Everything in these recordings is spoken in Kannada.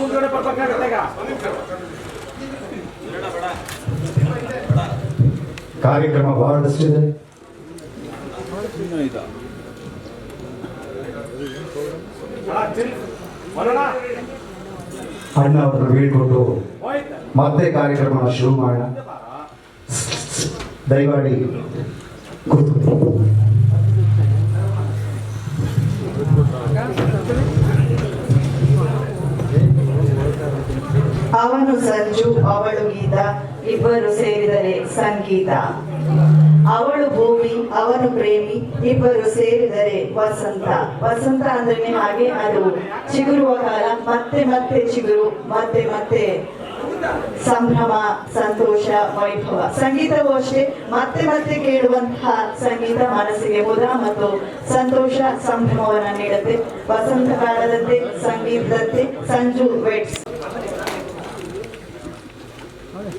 ಮುಂದ್ಗಡೆ ಬರ್ಬೇಕಾಗತ್ತೆ ಈಗ. ಕಾರ್ಯಕ್ರಮ ಇದೆ ಬರೋಣ? ಅಣ್ಣ ಅವರು ಬೀಳ್ಕೊಂಡು ಮತ್ತೆ ಕಾರ್ಯಕ್ರಮ ಶುರು ಮಾಡೋಣ. ದಯಮಾಡಿ ಕೂತ್ಕೊಳ್ಳಿ. ಅವನು ಸಂಜು, ಅವಳು ಗೀತ, ಇಬ್ಬರು ಸೇರಿದರೆ ಸಂಗೀತ. ಅವಳು ಭೂಮಿ, ಅವನು ಪ್ರೇಮಿ, ಇಬ್ಬರು ಸೇರಿದರೆ ವಸಂತ. ವಸಂತ ಅಂದ್ರೆ ಹಾಗೆ ಅದು ಚಿಗುರುವ ಕಾಲ, ಮತ್ತೆ ಮತ್ತೆ ಚಿಗುರು, ಮತ್ತೆ ಮತ್ತೆ ಸಂಭ್ರಮ, ಸಂತೋಷ, ವೈಭವ. ಸಂಗೀತವೂ ಅಷ್ಟೇ, ಮತ್ತೆ ಮತ್ತೆ ಕೇಳುವಂತಹ ಸಂಗೀತ ಮನಸ್ಸಿಗೆ ಮುದ ಮತ್ತು ಸಂತೋಷ, ಸಂಭ್ರಮವನ್ನು ನೀಡುತ್ತೆ. ವಸಂತ ಕಾಲದಂತೆ, ಸಂಗೀತದಂತೆ, ಸಂಜು ವೆಟ್ಸ್.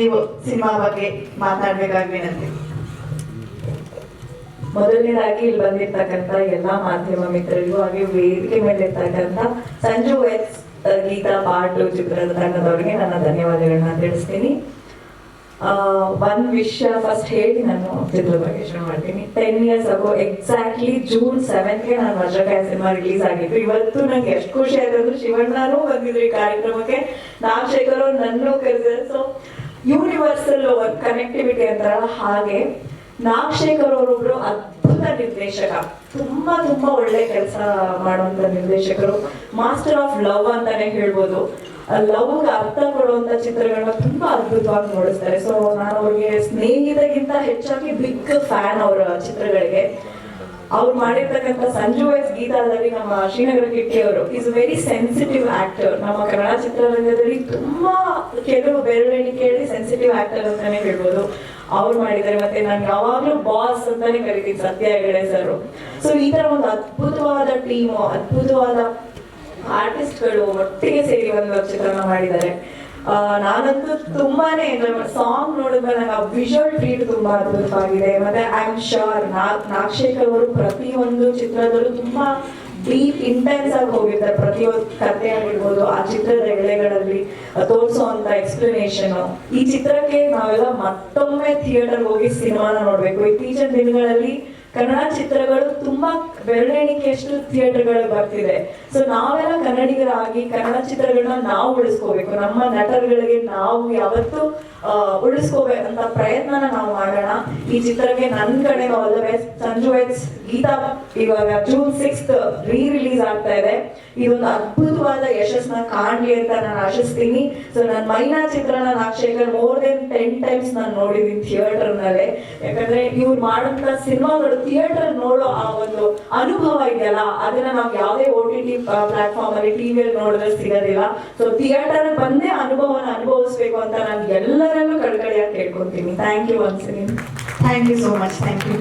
ನೀವು ಸಿನಿಮಾ ಬಗ್ಗೆ ಮಾತಾಡ್ಬೇಕಾಗಿ ವಿನಂತಿ ಮೊದಲನೇದಾಗಿ ಇಲ್ಲಿ ಬಂದಿರ್ತಕ್ಕಂಥ ಎಲ್ಲಾ ಮಾಧ್ಯಮ ಮಿತ್ರರಿಗೂ ಹಾಗೆ ವೇದಿಕೆ ಮೇಲೆ ಇರ್ತಕ್ಕಂಥ ಸಂಜು ಎಸ್ ಗೀತಾ ಪಾರ್ಟ್ ಚಿತ್ರದ ತಂಡದವರಿಗೆ ನನ್ನ ಧನ್ಯವಾದಗಳನ್ನ ತಿಳಿಸ್ತೀನಿ. ಒನ್ ವಿಷಯ ಫಸ್ಟ್ ಹೇಳಿ ನಾನು ಚಿತ್ರದ ಬಗ್ಗೆ ಶುರು ಮಾಡ್ತೀನಿ. Ten years ago exactly June ಸೆವೆನ್ಗೆ ನಾನು ವಜ್ರಕಾಯ ಸಿನಿಮಾ ರಿಲೀಸ್ ಆಗಿತ್ತು. ಇವತ್ತು ನಂಗೆ ಎಷ್ಟು ಖುಷಿ ಆಯ್ತು ಅಂದ್ರೆ ಶಿವಣ್ಣನೂ ಬಂದಿದ್ರು ಈ ಕಾರ್ಯಕ್ರಮಕ್ಕೆ. ನಾಗಶೇಖರ್ ಅವ್ರು ನನ್ನೂ ಸೊ ಯೂನಿವರ್ಸಲ್ ಕನೆಕ್ಟಿವಿಟಿ ಅಂತಾರಲ್ಲ ಹಾಗೆ ನಾಗಶೇಖರ್ ಅವರೊಬ್ರು ಅದ್ಭುತ ನಿರ್ದೇಶಕ. ತುಂಬಾ ತುಂಬಾ ಒಳ್ಳೆ ಕೆಲಸ ಮಾಡುವಂತ ನಿರ್ದೇಶಕರು. ಮಾಸ್ಟರ್ ಆಫ್ ಲವ್ ಅಂತಾನೆ ಹೇಳ್ಬೋದು. ಲವ್ ಅರ್ಥ ಕೊಡುವಂತ ಚಿತ್ರಗಳನ್ನ ತುಂಬಾ ಅದ್ಭುತವಾಗಿ ನೋಡಿಸ್ತಾರೆ. ಸೊ ನಾನು ಅವ್ರಿಗೆ ಸ್ನೇಹಿತಗಿಂತ ಹೆಚ್ಚಾಗಿ ಬಿಗ್ ಫ್ಯಾನ್ ಅವರ ಚಿತ್ರಗಳಿಗೆ. ಅವ್ರು ಮಾಡಿರ್ತಕ್ಕಂಥ ಸಂಜು ವೈಸ್ ಗೀತಾದಲ್ಲಿ ನಮ್ಮ ಶ್ರೀನಗರ ಕಿಟ್ಟಿ ಅವರು ಇಸ್ ವೆರಿ ಸೆನ್ಸಿಟಿವ್ ಆಕ್ಟರ್ ನಮ್ಮ ಕನ್ನಡ ಚಿತ್ರರಂಗದಲ್ಲಿ ತುಂಬಾ ಕೆಲವು ಬೆರಳೆಣಿಕೆಯಲ್ಲಿ ಸೆನ್ಸಿಟಿವ್ ಆಕ್ಟರ್ ಅಂತಾನೆ ಹೇಳ್ಬೋದು. ಅವ್ರು ಮಾಡಿದ್ದಾರೆ, ಮತ್ತೆ ನಾನು ಯಾವಾಗ್ಲೂ ಬಾಸ್ ಅಂತಾನೆ ಕರಿತೀನಿ ಸತ್ಯ ಹೆಗಡೆ ಸರ್ ಸೊ ಈ ತರ ಒಂದು ಅದ್ಭುತವಾದ ಟೀಮ್ ಅದ್ಭುತವಾದ ಆರ್ಟಿಸ್ಟ್ಗಳು ಒಟ್ಟಿಗೆ ಸೇರಿ ಒಂದು ಚಿತ್ರನ ಮಾಡಿದ್ದಾರೆ. ನಾನಂತೂ ತುಂಬಾನೇ ಸಾಂಗ್ ನೋಡಿದ್ಮೇಲೆ ನಂಗೆ ಆ ವಿಜುವಲ್ ಟ್ರೀಟ್ ತುಂಬಾ ಅದ್ಭುತವಾಗಿದೆ. ಮತ್ತೆ ಐ ಆಮ್ ಶೋರ್ ನಾಗಶೇಖರ್ ಅವರು ಪ್ರತಿಯೊಂದು ಚಿತ್ರದಲ್ಲೂ ತುಂಬಾ ಡೀಪ್ ಇಂಟೆನ್ಸ್ ಆಗಿ ಹೋಗಿರ್ತಾರೆ ಪ್ರತಿಯೊಂದು ಕಥೆ ಆಗಿರ್ಬೋದು ಆ ಚಿತ್ರದ ಎಳೆಗಳಲ್ಲಿ ತೋರಿಸುವಂತ ಎಕ್ಸ್ಪ್ಲನೇಷನ್ ಈ ಚಿತ್ರಕ್ಕೆ ನಾವೆಲ್ಲ ಮತ್ತೊಮ್ಮೆ ಥಿಯೇಟರ್ ಹೋಗಿ ಸಿನಿಮಾನ ನೋಡ್ಬೇಕು. ಇತ್ತೀಚಿನ ದಿನಗಳಲ್ಲಿ ಕನ್ನಡ ಚಿತ್ರಗಳು ತುಂಬಾ ಬೆರಳೆಣಿಕೆಯಷ್ಟು ಥಿಯೇಟರ್ಗಳು ಬರ್ತಿದೆ. ಸೊ ನಾವೆಲ್ಲ ಕನ್ನಡಿಗರಾಗಿ ಕನ್ನಡ ಚಿತ್ರಗಳನ್ನ ನಾವು ಉಳಿಸ್ಕೋಬೇಕು. ನಮ್ಮ ನಟರುಗಳಿಗೆ ನಾವು ಯಾವತ್ತು ಉಳಿಸ್ಕೋಬೇಕಂತ ಪ್ರಯತ್ನನ ನಾವು ಮಾಡೋಣ. ಈ ಚಿತ್ರಕ್ಕೆ ನನ್ನ ಕಡೆ all the best Sanju X Geetha ಇವಾಗ ಜೂನ್ ಸಿಕ್ಸ್ತ್ ರೀ ರಿಲೀಸ್ ಆಗ್ತಾ ಇದೆ. ಇದೊಂದು ಅದ್ಭುತವಾದ ಯಶಸ್ಸನ್ನ ಕಾಣ್ಲಿ ಅಂತ ನಾನು ಆಶಿಸ್ತೀನಿ. ಸೊ ನನ್ನ ಮೈನಾ ಚಿತ್ರನ Nagashekar more than ten times ನಾನು ನೋಡಿದ್ದೀನಿ ಥಿಯೇಟರ್ ನಲ್ಲೇ. ಯಾಕಂದ್ರೆ ಇವ್ರು ಮಾಡೋಂಥ ಸಿನಿಮಾಗಳು ಥಿಯೇಟರ್ ನೋಡೋ ಆ ಒಂದು ಅನುಭವ ಇದೆಯಲ್ಲ, ಅದನ್ನ ನಾವು ಯಾವುದೇ ಓ ಟಿ ಟಿ ಪ್ಲಾಟ್ಫಾರ್ಮ್ ಅಲ್ಲಿ ಟಿವಿಯಲ್ಲಿ ನೋಡಿದ್ರೆ ಸಿಗೋದಿಲ್ಲ. ಸೊ ಥಿಯೇಟರ್ ಬಂದೇ ಅನುಭವನ ಅನುಭವಿಸ್ಬೇಕು ಅಂತ ನಾನು ಎಲ್ಲರಲ್ಲೂ ಕಳ್ಕಳಿಯಾಗಿ ಕೇಳ್ಕೊತೀನಿ. Thank you once thank you so much thank you